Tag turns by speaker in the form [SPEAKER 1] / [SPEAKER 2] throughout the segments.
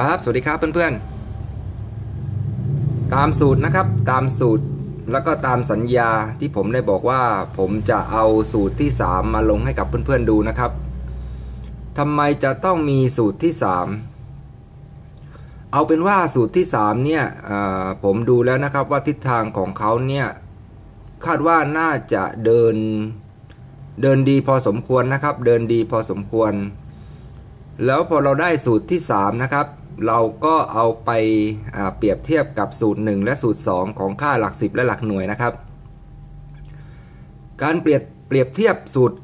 [SPEAKER 1] ครับ สวัสดีครับเพื่อนๆ ตามสูตรนะครับ ตามสูตรแล้วก็ตามสัญญาที่ผมได้บอกว่า ผมจะเอาสูตรที่ 3 มาลงให้กับเพื่อนๆดูนะครับทำไมจะต้องมีสูตรที่ 3 เอาเป็นว่าสูตรที่ 3 เนี่ยผมดูแล้วนะครับว่าทิศทางของเขาเนี่ยคาดว่าน่าจะเดินเดินดีพอสมควรนะครับ เดินดีพอสมควร แล้วพอเราได้สูตรที่ 3 นะครับ เราก็เอาไปเปรียบเทียบกับสูตร 1 และสูตร 2 ของค่าหลัก 10 และหลักหน่วยนะครับ การเปรียบเปรียบเทียบสูตร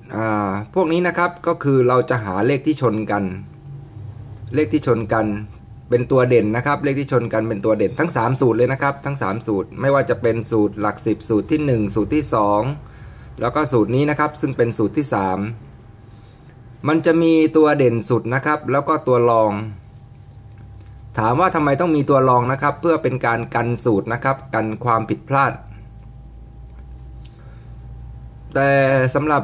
[SPEAKER 1] พวกนี้นะครับก็คือเราจะหาเลขที่ชนกัน เลขที่ชนกันเป็นตัวเด่นนะครับ เลขที่ชนกันเป็นตัวเด่นทั้ง 3 สูตรเลยนะครับ ทั้ง 3 สูตร ไม่ว่าจะเป็นสูตรหลัก 10 สูตรที่ 1 สูตรที่ 2 แล้วก็สูตรนี้นะครับซึ่งเป็นสูตรที่ 3 มันจะมีตัวเด่นสุดนะครับ แล้วก็ตัวรอง ถามว่าทำไมต้องมีตัวรองนะครับ เพื่อเป็นการกันสูตรนะครับ กันความผิดพลาด แต่สำหรับ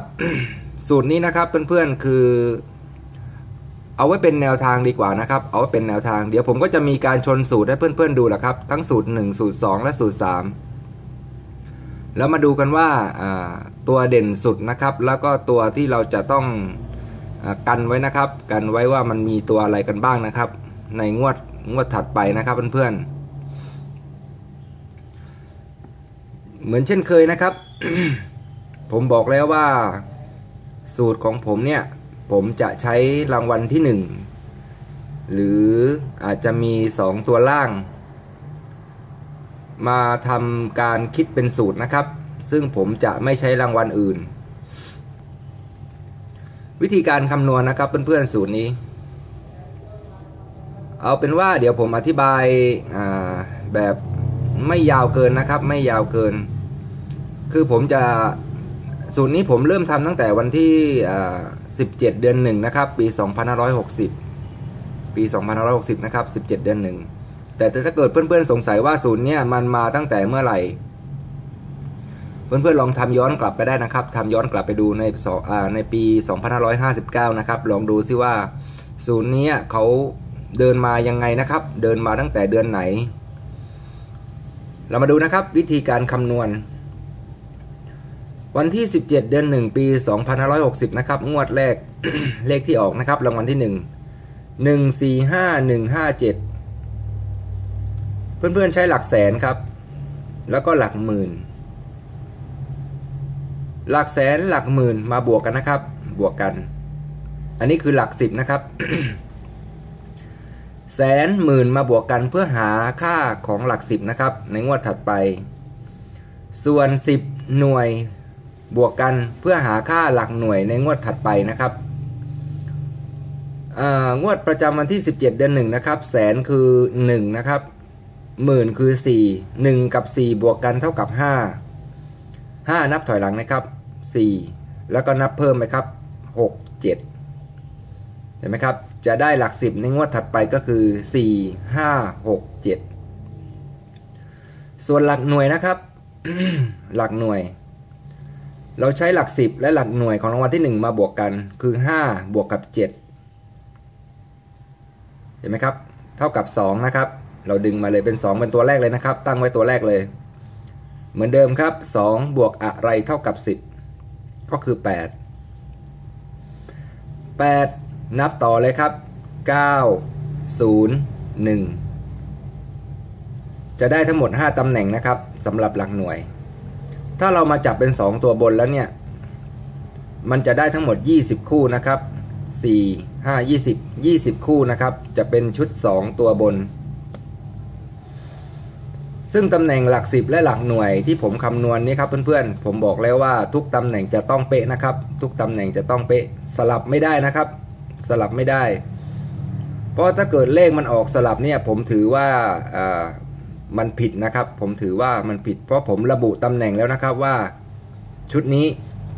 [SPEAKER 1] สูตรนี้นะครับเพื่อนๆคือ เอาไว้เป็นแนวทางดีกว่านะครับ เอาไว้เป็นแนวทางเดี๋ยวผมก็จะมีการชนสูตรให้เพื่อนๆดูแหละครับ ทั้งสูตร 1 สูตร 2 และสูตร 3 แล้วมาดูกันว่าตัวเด่นสุดนะครับ แล้วก็ตัวที่เราจะต้องกันไว้นะครับ กันไว้ว่ามันมีตัวอะไรกันบ้างนะครับ ในงวด งวดถัดไปนะครับเพื่อนๆ เหมือนเช่นเคยนะครับ ผมบอกแล้วว่าสูตรของผมเนี่ย ผมจะใช้รางวัลที่ 1 หรืออาจจะมี 2 ตัวล่าง มาทำการคิดเป็นสูตรนะครับ ซึ่งผมจะไม่ใช้รางวัลอื่น วิธีการคำนวณนะครับเพื่อนๆสูตรนี้ เอาเป็นว่าเดี๋ยวผมอธิบายแบบไม่ยาวเกินนะครับ ไม่ยาวเกิน คือผมจะสูตรนี้ผมเริ่มทำตั้งแต่วันที่ 17 เดือน1นะครับ ปี 2560 ปี 2560 นะครับ 17 เดือน 1 แต่ถ้าเกิดเพื่อนๆสงสัยว่าสูตรนี้มันมาตั้งแต่เมื่อไหร่ เพื่อนๆลองทำย้อนกลับไปได้นะครับทำย้อนกลับไปดูในในปี 2559 นะครับ ลองดูซิว่าสูตรนี้เขา เดินมายังไงนะครับ เดินมาตั้งแต่เดือนไหน เรามาดูนะครับวิธีการคำนวณ วันที่ 17 เดือน 1 ปี 2560 นะครับ งวดแรก เลขที่ออกนะครับรางวัลที่ 1 1 4 5 1 5 7 เพื่อนๆใช้หลักแสนครับ แล้วก็หลักหมื่น หลักแสนหลักหมื่นมาบวกกันนะครับ บวกกัน อันนี้คือหลักสิบนะครับ แสนหมื่นมาบวกกันเพื่อหาค่าของหลักสิบนะครับ ในงวดถัดไป ส่วน 10 หน่วยบวกกันเพื่อหาค่าหลักหน่วยในงวดถัดไปนะครับงวดประจำวันที่ 17 เดือน1นะครับ แสนคือ 1 นะครับ หมื่นคือ 4 1 กับ 4 บวกกันเท่ากับ 5 5 นับถอยหลังนะครับ 4 แล้วก็นับเพิ่มไปครับ 6 7 เห็นไหมครับ จะได้หลักสิบในงวดถัดไปก็คือ 4 5 6 7 ส่วนหลักหน่วยนะครับ หลักหน่วย เราใช้หลักสิบและหลักหน่วยของรางวัลที่ 1 มาบวกกันคือ 5 บวกกับ 7 เห็นไหมครับ เท่ากับ 2 นะครับ เราดึงมาเลยเป็น 2 เป็นตัวแรกเลยนะครับ ตั้งไว้ตัวแรกเลย เหมือนเดิมครับ 2 บวกอะไรเท่ากับ 10 ก็คือ 8 8 นับต่อเลยครับ 9 0 1 จะได้ทั้งหมด 5ตำแหน่งนะครับสำหรับหลักหน่วย ถ้าเรามาจับเป็น 2 ตัวบนแล้วเนี่ย มันจะได้ทั้งหมด 20 คู่นะครับ 4 5 20 20 คู่นะครับ จะเป็นชุด 2 ตัวบน ซึ่งตำแหน่งหลักสิบและหลักหน่วยที่ผมคำนวณนี้ครับเพื่อนๆ ผมบอกแล้วว่าทุกตำแหน่งจะต้องเป๊ะนะครับ ทุกตำแหน่งจะต้องเป๊ะสลับไม่ได้นะครับ สลับไม่ได้ เพราะถ้าเกิดเลขมันออกสลับเนี่ยผมถือว่ามันผิดนะครับ ผมถือว่ามันผิด เพราะผมระบุตำแหน่งแล้วนะครับว่า ชุดนี้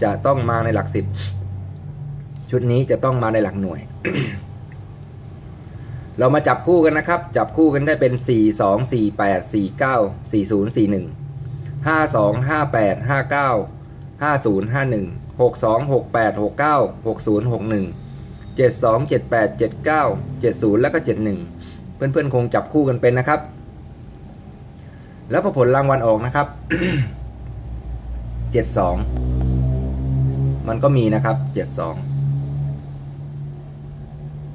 [SPEAKER 1] จะต้องมาในหลักสิบชุดนี้จะต้องมาในหลักหน่วย เรามาจับคู่กันนะครับ จับคู่กันได้เป็น 4 2 4 8 4 9 4 0 4 1 5 2 5 8 5 9 5 0 5 1 6 2 6 8 6 9 6 0 6 1 72 78 79 70 แล้วก็ 71 เพื่อนๆ คงจับคู่กันเป็นนะครับ แล้วพอผลรางวัลออกนะครับเจ็ดสองมันก็มีนะครับเจ็ดสอง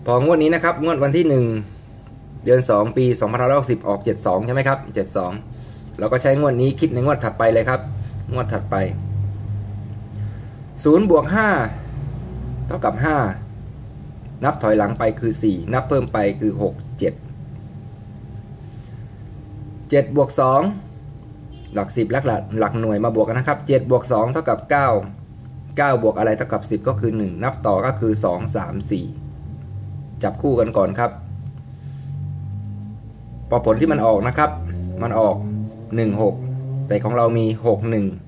[SPEAKER 1] พองวดนี้นะครับ งวดวันที่หนึ่งเดือนสองปีสองพันห้าร้อยสิบออกเจ็ดสองใช่ไหมครับเจ็ดสองเราก็ใช้งวดนี้คิดในงวดถัดไปเลยครับ งวดถัดไปศูนย์บวกห้าเท่ากับห้า นับถอยหลังไปคือสี่นับเพิ่มไปคือหกเจ็ดเจ็ดบวกสองหลักสิบหลักหลักหน่วยมาบวกกันนะครับเจ็ดบวกสองเท่ากับเก้าเก้าบวกอะไรเท่ากับสิบก็คือหนึ่งนับต่อก็คือสองสามสี่จับคู่กันก่อนครับพอผลที่มันออกนะครับ มันออก 16 แต่ของเรามี 61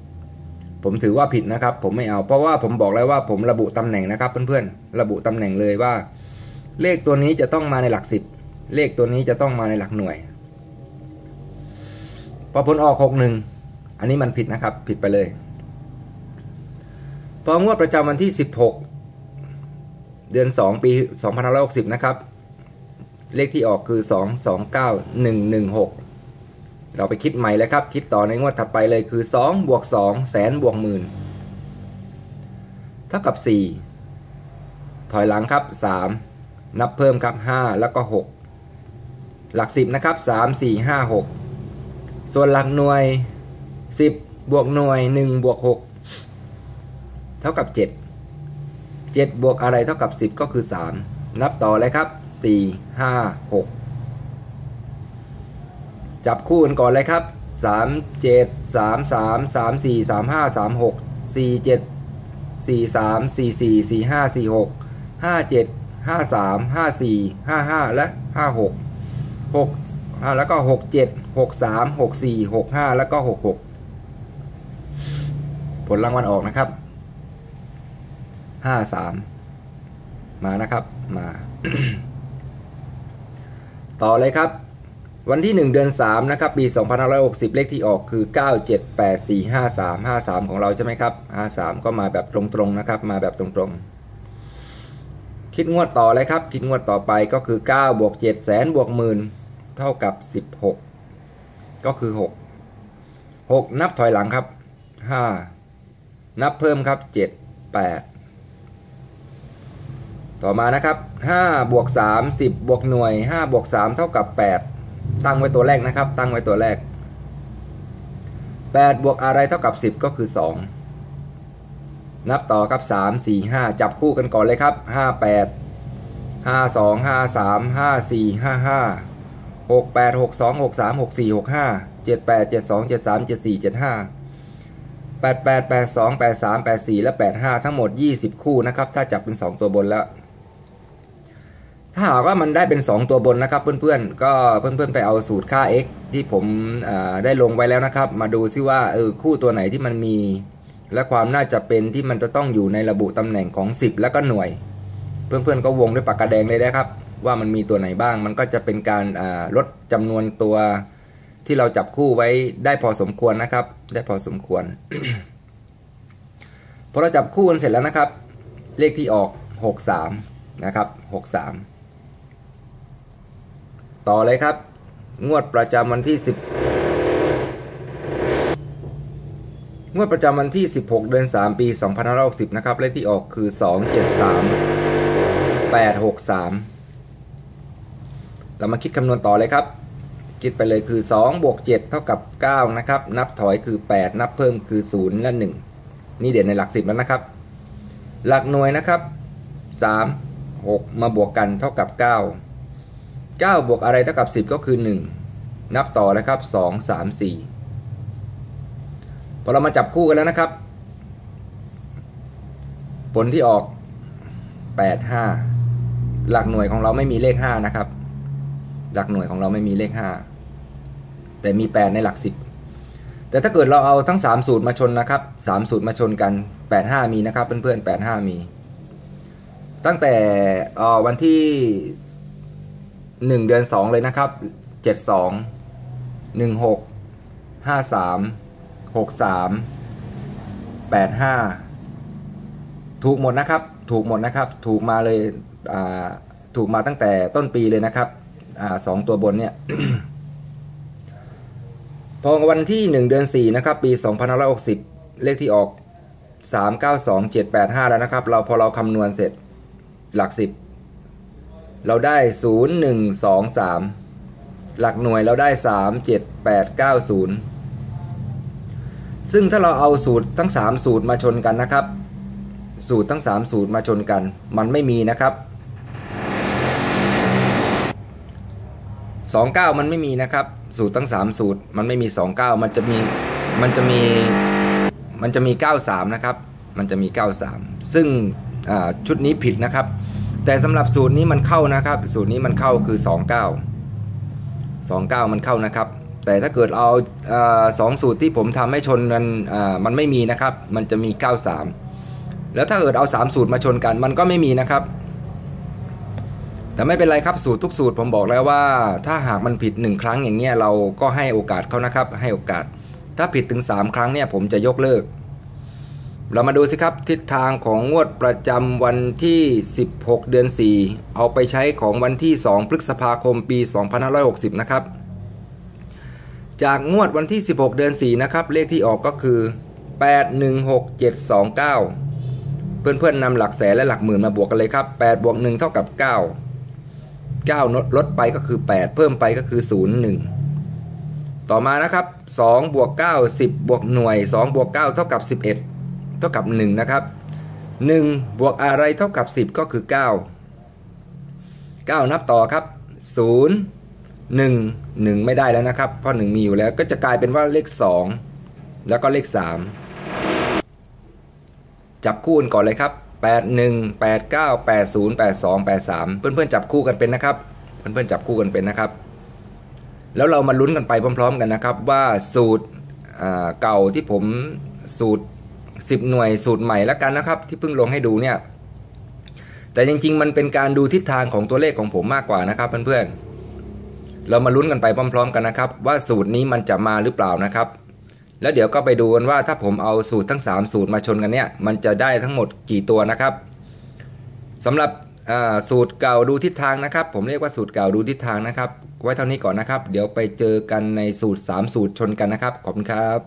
[SPEAKER 1] ผมถือว่าผิดนะครับ ผมไม่เอาเพราะว่าผมบอกแล้วว่าผมระบุตำแหน่งนะครับเพื่อนๆระบุตำแหน่งเลยว่า เลขตัวนี้จะต้องมาในหลักสิบเลขตัวนี้จะต้องมาในหลักหน่วยพอผลออก61อันนี้มันผิดนะครับ ผิดไปเลยพองวดประจำวันที่ 16 เดือน 2 ปี2560 นะครับ เลขที่ออกคือ 229116 เราไปคิดใหม่แล้วครับ คิดต่อในงวดถัดไปเลยคือ 2 บวก2แสนบวกหมื่นเท่ากับ 4 ถอยหลังครับ 3 นับเพิ่มครับ 5 แล้วก็ 6 หลัก 10 นะครับ 3 4 5 6 ส่วนหลักหน่วย 10 บวกหน่วย 1 บวก 6 เท่ากับ 7 7 บวกอะไรเท่ากับ 10 ก็คือ 3 นับต่อเลยครับสี่ห้าหก จับคู่กันก่อนเลยครับสามเจ็ดสามสามสามสี่สามห้าสามหกสี่เจ็ดสี่สามสี่สี่สี่ห้าสี่หกห้าเจ็ดห้าสามห้าสี่ห้าห้าและห้าหกหกแล้วก็หกเจ็ดหกสามหกสี่หกห้าแล้วก็หกหกผลรางวัลออกนะครับห้าสามมานะครับมา ต่อเลยครับ วันที่ 1 เดือน3นะครับปี 2560 เลขที่ออกคือ 9784535 53 ของเราใช่ไหมครับ 53 ก็มาแบบตรงๆนะครับ มาแบบตรงๆ คิดงวดต่อเลยครับ คิดงวดต่อไปก็คือ 9 บวก 7 แสนบวกหมื่นเท่ากับ 16 ก็คือ 6 6 นับถอยหลังครับ 5 นับเพิ่มครับ 7 8ต่อมานะครับ 5 บวก 3 10 บวกหน่วย 5 บวก 3 เท่ากับ 8 ตั้งไว้ตัวแรกนะครับ ตั้งไว้ตัวแรก 8 บวกอะไรเท่ากับ 10 ก็คือ 2 นับต่อครับ 3 4 5 จับคู่กันก่อนเลยครับ 5 8 5 2 5 3 5 4 5 5 6 8 6 2 6 3 6 4 6 5 7 8 7 2 7 3 7 4 7 5 8 8 8 2 8 3 8 4 และ 8 5 ทั้งหมด 20 คู่นะครับ ถ้าจับเป็น 2 ตัวบนแล้ว ถ้าหากว่ามันได้เป็น 2 ตัวบนนะครับ เพื่อนๆ ก็เพื่อนๆไปเอาสูตรค่า x ที่ผมได้ลงไว้แล้วนะครับ มาดูซิว่าเออคู่ตัวไหนที่มันมี และความน่าจะเป็นที่มันจะต้องอยู่ในระบุตำแหน่งของ 10 แล้วก็หน่วย เพื่อนๆก็วงด้วยปากกาแดงเลยนะครับ ว่ามันมีตัวไหนบ้าง มันก็จะเป็นการลดจำนวนตัวที่เราจับคู่ไว้ได้พอสมควรนะครับ ได้พอสมควรพอเราจับคู่กันเสร็จแล้วนะครับ เลขที่ออก 63 นะครับ 63 ต่อเลยครับ งวดประจำวันที่ 10 งวดประจำวันที่ 16 เดือน 3 ปี2560นะครับ เลขที่ออกคือ 273 863 เรามาคิดคำนวณต่อเลยครับ คิดไปเลยคือ 2 บวก 7 เท่ากับ 9 นะครับ นับถอยคือ 8 นับเพิ่มคือ 0 และ 1 นี่เด่นในหลัก 10 แล้วนะครับ หลักหน่วยนะครับ 3 6 มาบวกกันเท่ากับ 9 9บวกอะไรเท่ากับ 10 ก็คือ 1 นับต่อนะครับ 2 3 4 พอเรามาจับคู่กันแล้วนะครับ ผลที่ออก 8 5 หลักหน่วยของเราไม่มีเลข 5 นะครับ หลักหน่วยของเราไม่มีเลข 5 แต่มี 8 ในหลัก 10 แต่ถ้าเกิดเราเอาทั้ง 3 สูตรมาชนนะครับ 3 สูตรมาชนกัน 8 5 มีนะครับเพื่อนๆ8 5 มี ตั้งแต่วันที่ หนึ่งเดือนสองเลยนะครับเจ็ดสองหนึ่งหกห้าสามหกสามแปดห้าถูกหมดนะครับ ถูกหมดนะครับ ถูกมาเลยถูกมาตั้งแต่ต้นปีเลยนะครับอสองตัวบนเนี่ยพอวันที่ 1 เดือน 4 นะครับ ปี 2560 เลขที่ออก 392785 แล้วนะครับ เราพอเราคำนวณเสร็จหลัก 10 เราได้ 0 1 2 3 หลักหน่วยเราได้ 3 7 8 9 0 ซึ่งถ้าเราเอาสูตรทั้ง 3 สูตรมาชนกันนะครับ สูตรทั้ง 3 สูตรมาชนกัน มันไม่มีนะครับ 29 มันไม่มีนะครับ สูตรทั้ง 3 สูตรมันไม่มี 29 มันจะมีมันจะมีมันจะมี 93 นะครับ มันจะมี 93 ซึ่งชุดนี้ผิดนะครับ แต่สำหรับสูตรนี้มันเข้านะครับ สูตรนี้มันเข้าคือ 29 29 มันเข้านะครับ แต่ถ้าเกิดเอาสองสูตรที่ผมทำให้ชนมันมันไม่มีนะครับ มันจะมี 93 แล้วถ้าเกิดเอา 3 สูตรมาชนกันมันก็ไม่มีนะครับ แต่ไม่เป็นไรครับสูตรทุกสูตรผมบอกแล้วว่า ถ้าหากมันผิด 1 ครั้งอย่างเงี้ยเราก็ให้โอกาสเขานะครับ ให้โอกาส ถ้าผิดถึง 3 ครั้งเนี่ยผมจะยกเลิก เรามาดูสิครับทิศทางของงวดประจำวันที่ 16 เดือน 4 เอาไปใช้ของวันที่ 2 พฤษภาคมปี 2560 นะครับ จากงวดวันที่ 16 เดือน 4 นะครับ เลขที่ออกก็คือ 816729 เพื่อนๆนำหลักแสนและหลักหมื่นมาบวกกันเลยครับ 8 บวก 1 เท่ากับ 9 9ลดลดไปก็คือ 8 เพิ่มไปก็คือ 0 1ต่อมานะครับ 2 บวก 9 10 บวกหน่วย 2 บวก 9 เท่ากับ 11 เท่ากับ 1 นะครับ 1 บวกอะไรเท่ากับ 10 ก็คือ 9 9 นับต่อครับ 0 1 1 ไม่ได้แล้วนะครับ เพราะ 1 มีอยู่แล้วก็จะกลายเป็นว่าเลข 2 แล้วก็เลข 3 จับคู่กันก่อนเลยครับ 81 89 80 82 83 เพื่อนๆจับคู่กันเป็นนะครับ เพื่อนๆจับคู่กันเป็นนะครับ แล้วเรามาลุ้นกันไปพร้อม ๆ กันนะครับ ว่าสูตรเก่าที่ผมสูตร 10 หน่วยสูตรใหม่แล้วกันนะครับ ที่เพิ่งลงให้ดูเนี่ย แต่จริงๆ มันเป็นการดูทิศทางของตัวเลขของผมมากกว่านะครับเพื่อนๆ เรามาลุ้นกันไปพร้อม ๆ กันนะครับ ว่าสูตรนี้มันจะมาหรือเปล่านะครับ แล้วเดี๋ยวก็ไปดูกันว่าถ้าผมเอาสูตรทั้ง 3 สูตรมาชนกันเนี่ย มันจะได้ทั้งหมดกี่ตัวนะครับสำหรับสูตรเก่าดูทิศทางนะครับ ผมเรียกว่าสูตรเก่าดูทิศทางนะครับ ไว้เท่านี้ก่อนนะครับ เดี๋ยวไปเจอกันในสูตร 3 สูตรชนกันนะครับ ขอบคุณครับ